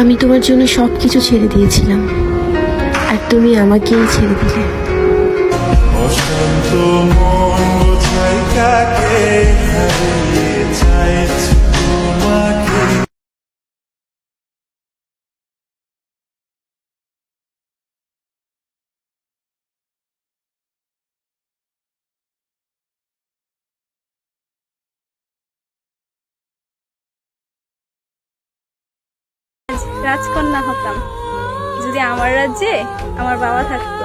আমি তোমার জন্য সব কিছু ছেড়ে দিয়েছিলাম। আর তুমি আমাকেই ছেড়ে দিলে। অশান্ত রাজকন্যা হতাম। যদি আমার রাজ্যে আমার বাবা থাকতো।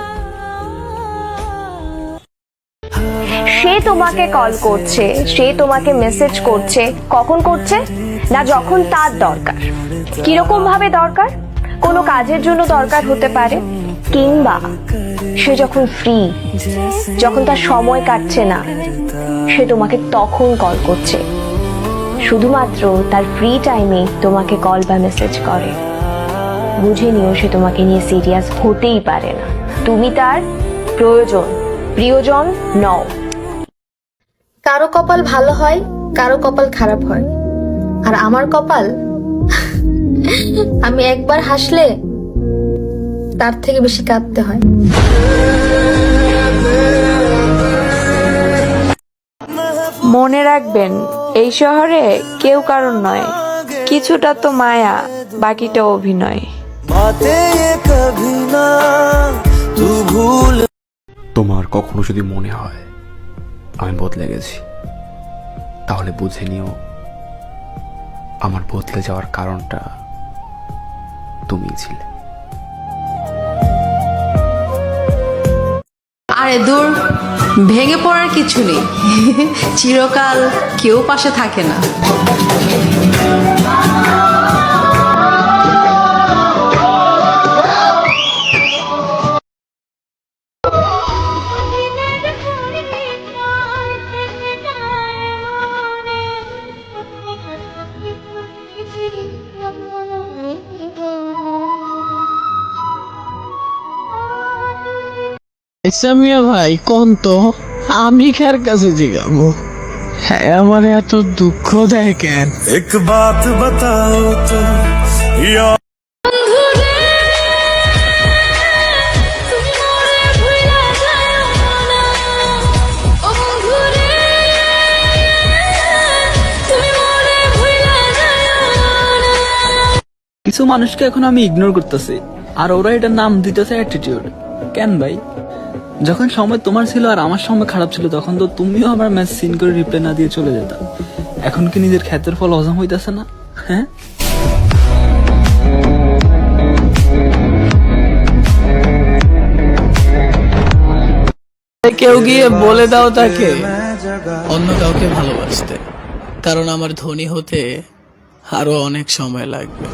সে তোমাকে কল করছে, সে তোমাকে মেসেজ করছে। কখন করছে? না, যখন তার দরকার। কীরকম ভাবে দরকার? কোনো কাজের জন্য দরকার হতে পারে? কিংবা সে যখন ফ্রি যখন তার সময় কাটছে না, সে তোমাকে তখন কল করছে। শুধুমাত্র তার ফ্রি টাইমে তোমাকে কল বা মেসেজ করে। বুঝে নিও সে তোমাকে নিয়ে সিরিয়াস হতেই পারে না। তুমি তার প্রয়োজন। প্রিয়জন নও। কারও কপাল ভালো হয়, কারও কপাল খারাপ হয়। আর আমার কপাল, আমি একবার হাসলে তার থেকে বেশি কাঁদতে হয়। মনে রাখবেন এই শহরে কেউ কারণ নয়। কিছুটা তো মায়া বাকিটা অভিনয়। তোমার কখনো যদি মনে হয় আমি বদলে গেছি তাহলে বুঝে নিও আমার বদলে যাওয়ার কারণটা তুমি ছিলে। আরে দূর ভেঙে পড়ার কিছু নেই। চিরকাল কেউ পাশে থাকে না। আচ্ছা সামিয়া ভাই কোন তো? আমি কার কাছে জিগাবো? হ্যাঁ আমার এত দুঃখ দেয় কেন? এক বাত বাতাও তো কিছু মানুষকে এখন আমি ইগনোর করতেছি আর ওরা এটার নাম দিতেছে অ্যাটিটিউড কেন ভাই? যখন সময় তোমার ছিল আর আমার সময় খারাপ ছিল তখন তো তুমিও আমার ম্যাচ সিন করে রিপ্লাই না দিয়ে চলে যেতাম এখন কি নিজের ক্ষেতের ফল হজম হইতেছে না? হ্যাঁ? কেউ গিয়ে বলে দাও তাকে। অন্য কাউকে ভালোবাসতে কারণ আমার ধনী হতে আরও অনেক সময় লাগবে।